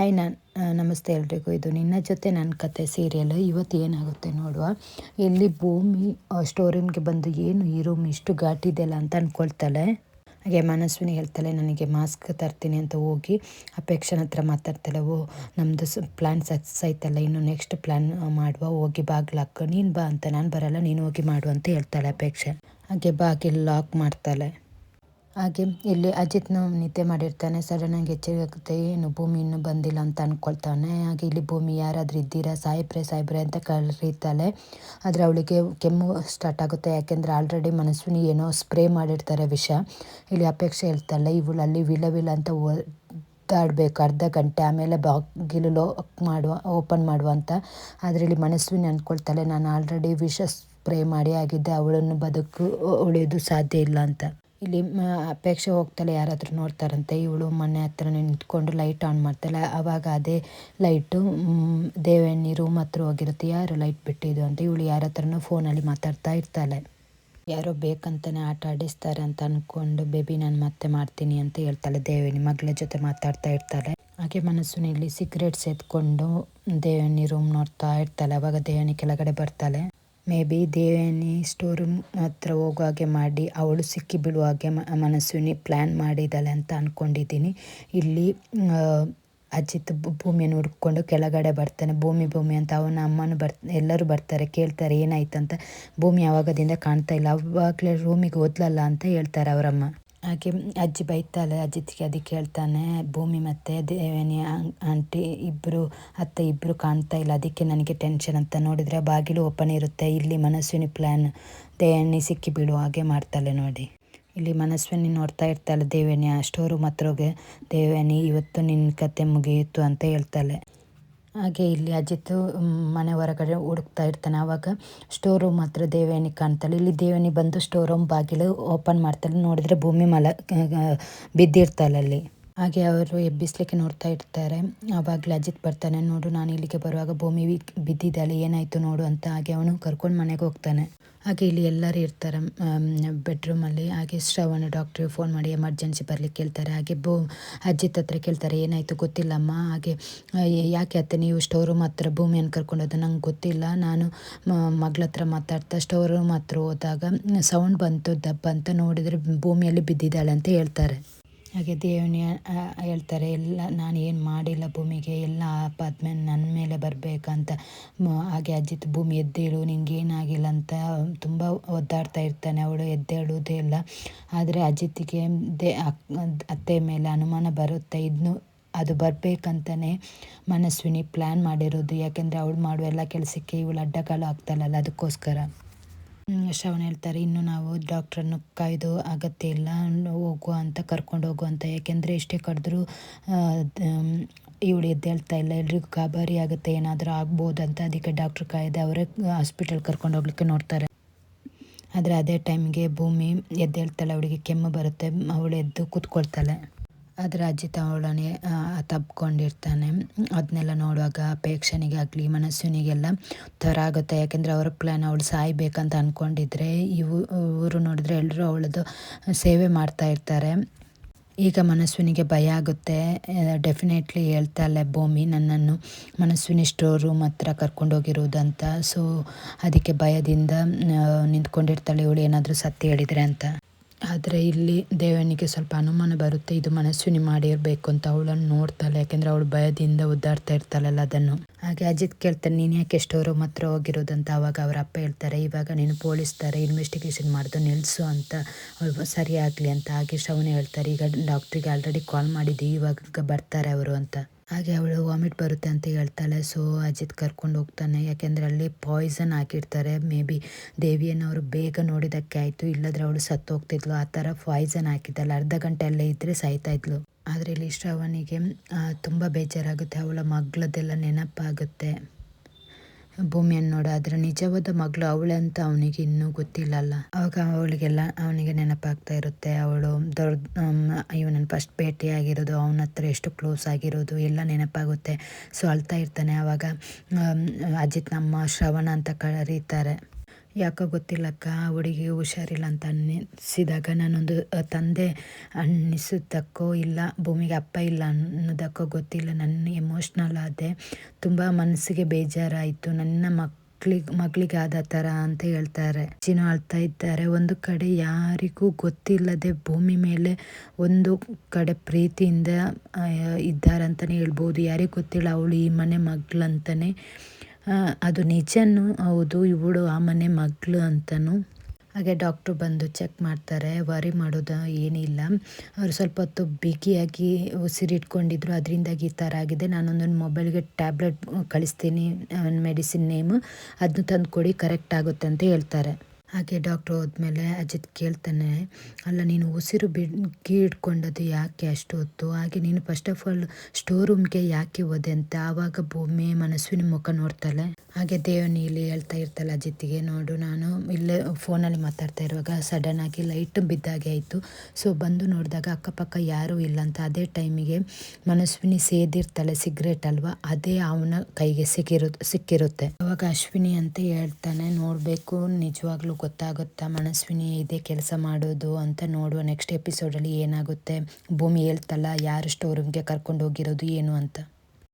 Hi ನಾನು ನಮಸ್ತೆ ಎಲ್ರಿಗೂ. ಇದು ನಿನ್ನ ಜೊತೆ ನನ್ನ ಕತೆ ಸೀರಿಯಲ್ ಇವತ್ತು ಏನಾಗುತ್ತೆ ನೋಡುವ? ಇಲ್ಲಿ ಭೂಮಿ ಸ್ಟೋರ್ ರೂಮ್ಗೆ ಬಂದು ಏನು ಈ ರೂಮ್ ಇಷ್ಟು ಘಾಟಿದೆಯಲ್ಲ ಅಂತ ಅಂದ್ಕೊಳ್ತಾಳೆ ಹಾಗೆ ಮನಸ್ವಿನಿ ಹೇಳ್ತಾಳೆ, ನನಗೆ ಮಾಸ್ಕ್ ತರ್ತೀನಿ ಅಂತ ಹೋಗಿ ಅಪೇಕ್ಷನ ಹತ್ರ ಮಾತಾಡ್ತಾಳೆ. ಓ ನಮ್ಮದು ಸ್ ಪ್ಲ್ಯಾನ್ ಸಕ್ಸಸ್ ಆಯ್ತಲ್ಲ. ಇನ್ನು ನೆಕ್ಸ್ಟ್ ಪ್ಲ್ಯಾನ್ ಮಾಡುವ. ಹೋಗಿ ಬಾಗ್ಲಾಕ್ ನೀನು ಬಾ ಅಂತ. ನಾನು ಬರಲ್ಲ. ನೀನು ಹೋಗಿ ಮಾಡು ಅಂತ ಹೇಳ್ತಾಳೆ ಅಪೇಕ್ಷೆ. ಹಾಗೆ ಬಾಗಿಲು ಲಾಕ್ ಮಾಡ್ತಾಳೆ. ಹಾಗೆ ಇಲ್ಲಿ ಅಜಿತ್ನ ನಿದ್ದೆ ಮಾಡಿರ್ತಾನೆ. ಸಡನ್ನಾಗಿ ಎಚ್ಚರಿಕೆ ಏನು ಭೂಮಿ ಇನ್ನೂ ಬಂದಿಲ್ಲ ಅಂತ ಅಂದ್ಕೊಳ್ತಾನೆ ಹಾಗೆ ಇಲ್ಲಿ ಭೂಮಿ ಯಾರಾದರೂ ಇದ್ದೀರಾ? ಸಾಯಿಬ್ರೆ ಸಾಯಿಬ್ರೆ ಅಂತ ಕರೀತಾಳೆ. ಆದರೆ ಅವಳಿಗೆ ಕೆಮ್ಮು ಸ್ಟಾರ್ಟ್ ಆಗುತ್ತೆ. ಯಾಕೆಂದರೆ ಆಲ್ರೆಡಿ ಮನಸ್ವಿನಿ ಏನೋ ಸ್ಪ್ರೇ ಮಾಡಿರ್ತಾರೆ ವಿಷ. ಇಲ್ಲಿ ಅಪೇಕ್ಷೆ ಹೇಳ್ತಾಳೆ ಇವಳು ಅಲ್ಲಿ ವಿಲ ವಿಲ ಅಂತ ಒದ್ದಾಡಬೇಕು. ಅರ್ಧ ಗಂಟೆ ಆಮೇಲೆ ಬಾಗಿಲು ಲಾಕ್ ಮಾಡುವ ಓಪನ್ ಮಾಡುವ ಅಂತ. ಆದರೆ ಇಲ್ಲಿ ಮನಸ್ವಿನಿ ಅಂದ್ಕೊಳ್ತಾಳೆ ನಾನು ಆಲ್ರೆಡಿ ವಿಷ ಸ್ಪ್ರೇ ಮಾಡಿ ಆಗಿದ್ದೆ, ಅವಳನ್ನು ಬದುಕು ಉಳಿಯೋದು ಸಾಧ್ಯ ಇಲ್ಲ ಅಂತ. ಇಲ್ಲಿ ಅಪೇಕ್ಷೆ ಹೋಗ್ತಾಳೆ ಯಾರಾದರೂ ನೋಡ್ತಾರಂತೆ. ಇವಳು ಮನೆ ಹತ್ರ ನಿಂತ್ಕೊಂಡು ಲೈಟ್ ಆನ್ ಮಾಡ್ತಾಳೆ. ಆವಾಗ ಅದೇ ಲೈಟು ದೇವಣ್ಣಿ ರೂಮ್ ಹತ್ರ ಹೋಗಿರುತ್ತೆ. ಯಾರು ಲೈಟ್ ಬಿಟ್ಟಿದ್ದು ಅಂತ ಇವಳು ಯಾರ ಹತ್ರನೂ ಫೋನಲ್ಲಿ ಮಾತಾಡ್ತಾ ಇರ್ತಾಳೆ. ಯಾರೋ ಬೇಕಂತಾನೆ ಆಟ ಆಡಿಸ್ತಾರೆ ಅಂತ ಅಂದ್ಕೊಂಡು ಬೇಬಿ, ನಾನು ಮತ್ತೆ ಮಾಡ್ತೀನಿ ಅಂತ ಹೇಳ್ತಾಳೆ ದೇವಿನಿ ಮಗಳ ಜೊತೆ ಮಾತಾಡ್ತಾ ಇರ್ತಾಳೆ. ಹಾಗೆ ಮನಸ್ಸಿನಲ್ಲಿ ಸಿಗರೇಟ್ಸ್ ಎತ್ಕೊಂಡು ದೇವಣ್ಣಿ ರೂಮ್ ನೋಡ್ತಾ ಇರ್ತಾಳೆ. ಅವಾಗ ದೇವಣ್ಣಿ ಕೆಳಗಡೆ ಬರ್ತಾಳೆ. May be Devayani store room ಹತ್ರ ಹೋಗೋ ಹಾಗೆ ಮಾಡಿ, ಅವಳು ಸಿಕ್ಕಿ ಬೀಳುವ ಹಾಗೆ ಮನಸ್ವಿನಿ ಪ್ಲ್ಯಾನ್ ಮಾಡಿದ್ದಾಳೆ ಅಂತ ಅಂದ್ಕೊಂಡಿದ್ದೀನಿ ಇಲ್ಲಿ ಅಜಿತ್ ಭೂಮಿಯನ್ನು ಹುಡ್ಕೊಂಡು ಕೆಳಗಡೆ ಬರ್ತಾನೆ. ಭೂಮಿ ಭೂಮಿ ಅಂತ ಅವನ ಅಮ್ಮನೂ ಬರ್, ಎಲ್ಲರೂ ಬರ್ತಾರೆ, ಕೇಳ್ತಾರೆ ಏನಾಯ್ತು ಅಂತ ಭೂಮಿ ಯಾವಾಗದಿಂದ ಕಾಣ್ತಾ ಇಲ್ಲ. ಅವಾಗಲೇ ರೂಮಿಗೆ ಓದ್ಲಲ್ಲ ಅಂತ ಹೇಳ್ತಾರೆ ಅವರಮ್ಮ. ಹಾಗೆ ಅಜ್ಜಿ ಬೈತಾಳೆ ಅಜ್ಜಿತಿಗೆ ಅದಕ್ಕೆ ಹೇಳ್ತಾನೆ ಭೂಮಿ ಮತ್ತು ದೇವನಿ ಆಂಟಿ ಇಬ್ಬರು ಅತ್ತೆ ಇಬ್ಬರು ಕಾಣ್ತಾ ಇಲ್ಲ, ಅದಕ್ಕೆ ನನಗೆ ಟೆನ್ಷನ್ ಅಂತ ನೋಡಿದರೆ ಬಾಗಿಲು ಓಪನ್ ಇರುತ್ತೆ, ಇಲ್ಲಿ ಮನಸ್ವಿನಿ ಪ್ಲ್ಯಾನ್ ದೇವೇಣಿ ಸಿಕ್ಕಿ ಬೀಳುವ ಹಾಗೆ ಮಾಡ್ತಾಳೆ ನೋಡಿ. ಇಲ್ಲಿ ಮನಸ್ವಿನಿ ನೋಡ್ತಾ ಇರ್ತಾಳೆ, ದೇವನಿ ಆ ಸ್ಟೋರು ದೇವನಿ ಇವತ್ತು ನಿನ್ನ ಕತೆ ಮುಗಿಯಿತು ಅಂತ ಹೇಳ್ತಾಳೆ. ಹಾಗೆ ಇಲ್ಲಿ ಅಜಿತ್ ಮನೆ ಹೊರಗಡೆ ಹುಡುಕ್ತಾ ಇರ್ತಾನೆ. ಆವಾಗ ಸ್ಟೋರ್ ರೂಮ್ ಹತ್ರ ದೇವಯಾನಿ ಕಾಣ್ತಾಳೆ. ಇಲ್ಲಿ ದೇವಯಾನಿ ಬಂದು ಸ್ಟೋರ್ ರೂಮ್ ಬಾಗಿಲು ಓಪನ್ ಮಾಡ್ತಾಳೆ. ನೋಡಿದ್ರೆ ಭೂಮಿ ಮಲ ಬಿದ್ದಿರ್ತಾಳೆ ಅಲ್ಲಿ. ಹಾಗೆ ಅವರು ಎಬ್ಬಿಸ್ಲಿಕ್ಕೆ ನೋಡ್ತಾ ಇರ್ತಾರೆ. ಆವಾಗಲೇ ಅಜಿತ್ ಬರ್ತಾನೆ. ನೋಡು, ನಾನು ಇಲ್ಲಿಗೆ ಬರುವಾಗ ಭೂಮಿ ಬಿದ್ದಿದ್ದಾಳೆ. ಏನಾಯಿತು ನೋಡು ಅಂತ ಹಾಗೆ ಅವನು ಕರ್ಕೊಂಡು ಮನೆಗೆ ಹೋಗ್ತಾನೆ. ಹಾಗೆ ಇಲ್ಲಿ ಎಲ್ಲರೂ ಇರ್ತಾರೆ ಬೆಡ್ರೂಮಲ್ಲಿ ಹಾಗೆ ಶ್ರವಣ ಡಾಕ್ಟ್ರಿಗೆ ಫೋನ್ ಮಾಡಿ ಎಮರ್ಜೆನ್ಸಿ ಬರಲಿಕ್ಕೆ ಕೇಳ್ತಾರೆ. ಹಾಗೆ ಬೋ ಅಜ್ಜಿತ್ ಹತ್ರ ಕೇಳ್ತಾರೆ, ಏನಾಯಿತು ಗೊತ್ತಿಲ್ಲಮ್ಮ? ಹಾಗೆ ಯಾಕೆ ಅತ್ತೆ ನೀವು ಸ್ಟೋರ್ ರೂಮ್ ಹತ್ರ ಭೂಮಿಯನ್ನು ಕರ್ಕೊಂಡೋದ? ನಂಗೆ ಗೊತ್ತಿಲ್ಲ. ನಾನು ಮಗಳ ಹತ್ರ ಮಾತಾಡ್ತಾ ಸ್ಟೋರ್ ರೂಮ್ ಹತ್ರ ಹೋದಾಗ ಸೌಂಡ್ ಬಂತು ದಬ್ಬ ಅಂತ ನೋಡಿದರೆ ಭೂಮಿಯಲ್ಲಿ ಬಿದ್ದಿದ್ದಾಳೆ ಅಂತ ಹೇಳ್ತಾರೆ. ಹಾಗೆ ದೇವನಿ ಹೇಳ್ತಾರೆ, ಎಲ್ಲ, ನಾನು ಏನು ಮಾಡಿಲ್ಲ ಭೂಮಿಗೆ, ಎಲ್ಲ ಆಪಾದ್ಮೇಲೆ ನನ್ನ ಮೇಲೆ ಬರಬೇಕಂತ. ಹಾಗೆ ಅಜ್ಜಿತ್ ಭೂಮಿ ಎದ್ದೇಳು ನಿಂಗೇನಾಗಿಲ್ಲ ಅಂತ ತುಂಬ ಒದ್ದಾಡ್ತಾ ಇರ್ತಾನೆ, ಅವಳು ಎದ್ದೇಳುವುದೇ ಇಲ್ಲ. ಆದರೆ ಅಜಿತ್ಗೆ ದೇ ಅತ್ತೆ ಮೇಲೆ ಅನುಮಾನ ಬರುತ್ತೆ ಇದನ್ನು ಅದು ಬರಬೇಕಂತಲೇ ಮನಸ್ವಿನಿ ಪ್ಲ್ಯಾನ್ ಮಾಡಿರೋದು. ಯಾಕೆಂದರೆ ಅವಳು ಮಾಡುವ ಎಲ್ಲ ಕೆಲಸಕ್ಕೆ ಇವಳು ಅಡ್ಡಗಾಲು ಆಗ್ತಾಳಲ್ಲ, ಅದಕ್ಕೋಸ್ಕರ. ಶ್ರವಣ ಹೇಳ್ತಾರೆ, ಇನ್ನು ನಾವು ಡಾಕ್ಟ್ರನ್ನು ಕಾಯ್ದು ಅಗತ್ಯ ಇಲ್ಲ ಹೋಗು ಅಂತ ಕರ್ಕೊಂಡು ಹೋಗು ಅಂತ. ಯಾಕೆಂದರೆ ಎಷ್ಟೇ ಕಡಿದ್ರೂ ಇವಳು ಎದ್ದೇಳ್ತಾ ಇಲ್ಲ, ಎಲ್ರಿಗೂ ಗಾಬರಿ ಆಗುತ್ತೆ, ಏನಾದರೂ ಆಗ್ಬೋದು ಅಂತ. ಅದಕ್ಕೆ ಡಾಕ್ಟ್ರ್ ಕಾಯ್ದೆ ಅವರೇ ಹಾಸ್ಪಿಟಲ್ ಕರ್ಕೊಂಡು ಹೋಗ್ಲಿಕ್ಕೆ ನೋಡ್ತಾರೆ. ಆದರೆ ಅದೇ ಟೈಮ್ಗೆ ಭೂಮಿ ಎದ್ದೇಳ್ತಾಳೆ ಅವಳಿಗೆ ಕೆಮ್ಮು ಬರುತ್ತೆ, ಅವಳು ಎದ್ದು ಕೂತ್ಕೊಳ್ತಾಳೆ. ಅದರ ಅಜ್ಜಿ ಅವಳನ್ನೇ ತಪ್ಕೊಂಡಿರ್ತಾನೆ. ಅದನ್ನೆಲ್ಲ ನೋಡುವಾಗ ಅಪೇಕ್ಷನಿಗಾಗಲಿ ಮನಸ್ಸಿನಿಗೆಲ್ಲ ಥರ ಆಗುತ್ತೆ ಯಾಕೆಂದರೆ ಅವರ ಪ್ಲ್ಯಾನ್ ಅವಳು ಸಾಯ್ಬೇಕಂತ ಅಂದ್ಕೊಂಡಿದ್ರೆ ಇವು, ಇವರು ನೋಡಿದ್ರೆ ಎಲ್ಲರೂ ಅವಳದು ಸೇವೆ ಮಾಡ್ತಾ ಇರ್ತಾರೆ. ಈಗ ಮನಸ್ವಿನಿಗೆ ಭಯ ಆಗುತ್ತೆ. ಡೆಫಿನೆಟ್ಲಿ ಹೇಳ್ತಾಳೆ ಭೂಮಿ ನನ್ನನ್ನು ಮನಸ್ವಿನಿ ಸ್ಟೋರ್ ರೂಮ್ ಹತ್ರ ಕರ್ಕೊಂಡೋಗಿರುವುದಂತ ಸೊ ಅದಕ್ಕೆ ಭಯದಿಂದ ನಿಂತ್ಕೊಂಡಿರ್ತಾಳೆ. ಇವಳು ಏನಾದರೂ ಸತ್ಯ ಹೇಳಿದರೆ ಅಂತ. ಆದರೆ ಇಲ್ಲಿ ದೇವನಿಗೆ ಸ್ವಲ್ಪ ಅನುಮಾನ ಬರುತ್ತೆ, ಇದು ಮನಸ್ವಿನಿ ಮಾಡಿರಬೇಕು ಅಂತ ಅವಳನ್ನು ನೋಡ್ತಾಳೆ, ಯಾಕೆಂದರೆ ಅವಳು ಭಯದಿಂದ ಒದ್ದಾಡ್ತಾ ಇರ್ತಾಳಲ್ಲ ಅದನ್ನು. ಹಾಗೆ ಅಜಿತ್ ಕೇಳ್ತಾರೆ ನೀನು ಯಾಕೆ ಎಷ್ಟೋರು ಮಾತ್ರ ಹೋಗಿರೋದಂತ? ಅವಾಗ ಅವರ ಅಪ್ಪ ಹೇಳ್ತಾರೆ, ಇವಾಗ ನೀನು ಪೊಲೀಸ್ ಇನ್ವೆಸ್ಟಿಗೇಷನ್ ಮಾಡಿದು ನಿಲ್ಲಿಸು ಅಂತ. ಸರಿ ಸರಿಯಾಗಲಿ ಅಂತ ಹಾಗೆ ಶ್ರವಣ ಹೇಳ್ತಾರೆ, ಈಗ ಡಾಕ್ಟ್ರಿಗೆ ಆಲ್ರೆಡಿ ಕಾಲ್ ಮಾಡಿದ್ದೀವಿ, ಇವಾಗ ಬರ್ತಾರೆ ಅವರು ಅಂತ. ಹಾಗೆ ಅವಳು ವಾಮಿಟ್ ಬರುತ್ತೆ ಅಂತ ಹೇಳ್ತಾಳೆ. ಸೊ ಅಜಿತ್ ಕರ್ಕೊಂಡು ಹೋಗ್ತಾನೆ. ಯಾಕೆಂದರೆ ಅಲ್ಲಿ ಪಾಯ್ಸನ್ ಹಾಕಿರ್ತಾರೆ. ಮೇ ಬಿ ದೇವಿಯನ್ನು ಅವರು ಬೇಗ ನೋಡಿದಕ್ಕೆ ಆಯಿತು. ಇಲ್ಲದ್ರೆ ಅವಳು ಸತ್ತು ಹೋಗ್ತಿದ್ಲು ಆ ಥರ ಪಾಯ್ಸನ್ ಹಾಕಿದ್ದಲ್ಲ. ಅರ್ಧ ಗಂಟೆ ಅಲ್ಲೇ ಇದ್ದರೆ ಸಾಯ್ತಾ ಇದ್ಲು. ಆದರೆ ಇಲ್ಲಿ ಶ್ರವಣಿಗೆ ತುಂಬ ಬೇಜಾರಾಗುತ್ತೆ. ಅವಳ ಮಗ್ಳದೆಲ್ಲ ನೆನಪಾಗುತ್ತೆ. ಭೂಮಿಯನ್ನು ನೋಡ ಅದರ ನಿಜವಾದ ಮಗಳು ಅವಳೆ ಅಂತ ಅವನಿಗೆ ಇನ್ನೂ ಗೊತ್ತಿಲ್ಲಲ್ಲ. ಅವಾಗ ಅವಳಿಗೆಲ್ಲ, ಅವನಿಗೆ ನೆನಪಾಗ್ತಾ ಇರುತ್ತೆ, ಅವಳು ದೊಡ್ಡ ಇವನನ್ನು ಫಸ್ಟ್ ಭೇಟಿಯಾಗಿರೋದು, ಅವನ ಹತ್ರ ಎಷ್ಟು ಕ್ಲೋಸ್ ಆಗಿರೋದು, ಎಲ್ಲ ನೆನಪಾಗುತ್ತೆ. ಸೊ ಅಳ್ತಾ ಇರ್ತಾನೆ ಆವಾಗ ಅಜಿತ್ ನಮ್ಮ ಶ್ರವಣ ಅಂತ ಕರೀತಾರೆ. ಯಾಕೋ ಗೊತ್ತಿಲ್ಲಕ್ಕ, ಹುಡುಗಿ ಹುಷಾರಿಲ್ಲ ಅಂತ ಅನ್ನಿಸಿದಾಗ ನಾನೊಂದು ತಂದೆ ಅನ್ನಿಸೋದಕ್ಕೋ ಇಲ್ಲ, ಭೂಮಿಗೆ ಅಪ್ಪ ಇಲ್ಲ ಅನ್ನೋದಕ್ಕೋ ಗೊತ್ತಿಲ್ಲ ನನ್ನ ಎಮೋಷ್ನಲ್ ಆದೆ. ತುಂಬ ಮನಸ್ಸಿಗೆ ಬೇಜಾರಾಯಿತು, ನನ್ನ ಮಕ್ಳಿಗೆ ಮಗಳಿಗೆ ಆದ ಥರ ಅಂತ ಹೇಳ್ತಾರೆ. ಚಿನ್ನು ಅಳ್ತಾ ಇದ್ದಾರೆ. ಒಂದು ಕಡೆ ಯಾರಿಗೂ ಗೊತ್ತಿಲ್ಲದೆ ಭೂಮಿ ಮೇಲೆ ಒಂದು ಕಡೆ ಪ್ರೀತಿಯಿಂದ ಇದ್ದಾರೆ ಇದ್ದಾರಂತಲೇ ಹೇಳ್ಬೋದು. ಯಾರಿಗೂ ಗೊತ್ತಿಲ್ಲ, ಅವಳು ಈ ಮನೆ ಮಗಳಂತಲೇ ಅದು ನಿಜನೂ? ಹೌದು, ಇವಳು ಆ ಮನೆ ಮಗಳು ಅಂತಲೂ ಹಾಗೆ ಡಾಕ್ಟ್ರು ಬಂದು ಚೆಕ್ ಮಾಡ್ತಾರೆ, ವರಿ ಮಾಡೋದು ಏನಿಲ್ಲ. ಅವರು ಸ್ವಲ್ಪ ಹೊತ್ತು ಬಿಗಿಯಾಗಿ ಉಸಿರಿಟ್ಕೊಂಡಿದ್ರು, ಅದರಿಂದಾಗಿ ಈ ಥರ ಆಗಿದೆ. ನಾನೊಂದೊಂದು ಮೊಬೈಲ್ಗೆ ಟ್ಯಾಬ್ಲೆಟ್ ಕಳಿಸ್ತೀನಿ ಮೆಡಿಸಿನ್ ನೇಮು ಅದನ್ನು ತಂದು ಕೊಡಿ ಕರೆಕ್ಟ್ ಆಗುತ್ತೆ ಅಂತ ಹೇಳ್ತಾರೆ. ಹಾಗೆ ಡಾಕ್ಟ್ರ್ ಹೋದ್ಮೇಲೆ ಅಜಿತ್ ಕೇಳ್ತಾನೆ, ಅಲ್ಲ, ನೀನು ಉಸಿರು ಬಿಗಿ ಹಿಡ್ಕೊಂಡದ್ದು ಯಾಕೆ ಅಷ್ಟು ಹೊತ್ತು? ಹಾಗೆ ನೀನು ಫಸ್ಟ್ ಆಫ್ ಆಲ್ ಸ್ಟೋರ್ ರೂಮ್ಗೆ ಯಾಕೆ ಹೋದೆ ಅಂತ ಆವಾಗ ಭೂಮಿ ಮನಸ್ವಿನ ಮುಖ ನೋಡ್ತಾಳೆ. ಹಾಗೆ ದೇವನಿ ಇಲ್ಲಿ ಹೇಳ್ತಾ ಇರ್ತಾಳೆ ಅಜಿತ್ಗೆ ನೋಡು, ನಾನು ಇಲ್ಲೇ ಫೋನಲ್ಲಿ ಮಾತಾಡ್ತಾ ಇರುವಾಗ ಸಡನ್ ಆಗಿ ಲೈಟ್ ಬಿದ್ದಾಗೆ ಆಯಿತು. ಸೊ ಬಂದು ನೋಡಿದಾಗ ಅಕ್ಕಪಕ್ಕ ಯಾರೂ ಇಲ್ಲ ಅಂತ ಅದೇ ಟೈಮಿಗೆ ಮನಸ್ವಿನಿ ಸೇದಿರ್ತಾಳೆ ಸಿಗರೇಟ್ ಅಲ್ವಾ? ಅದೇ ಅವನ ಕೈಗೆ ಸಿಕ್ಕಿರು ಸಿಕ್ಕಿರುತ್ತೆ. ಅವಾಗ ಅಶ್ವಿನಿ ಅಂತ ಹೇಳ್ತಾನೆ, ನೋಡಬೇಕು, ನಿಜವಾಗ್ಲೂ ಗೊತ್ತಾಗುತ್ತಾ ಮನಸ್ವಿನಿ ಇದೇ ಕೆಲಸ ಮಾಡೋದು ಅಂತ ನೋಡುವ ನೆಕ್ಸ್ಟ್ ಎಪಿಸೋಡಲ್ಲಿ ಏನಾಗುತ್ತೆ? ಭೂಮಿ ಹೇಳ್ತಲ್ಲ, ಯಾರು ಸ್ಟೋರ್ ರೂಮ್ಗೆ ಕರ್ಕೊಂಡು ಹೋಗಿರೋದು ಏನು ಅಂತ.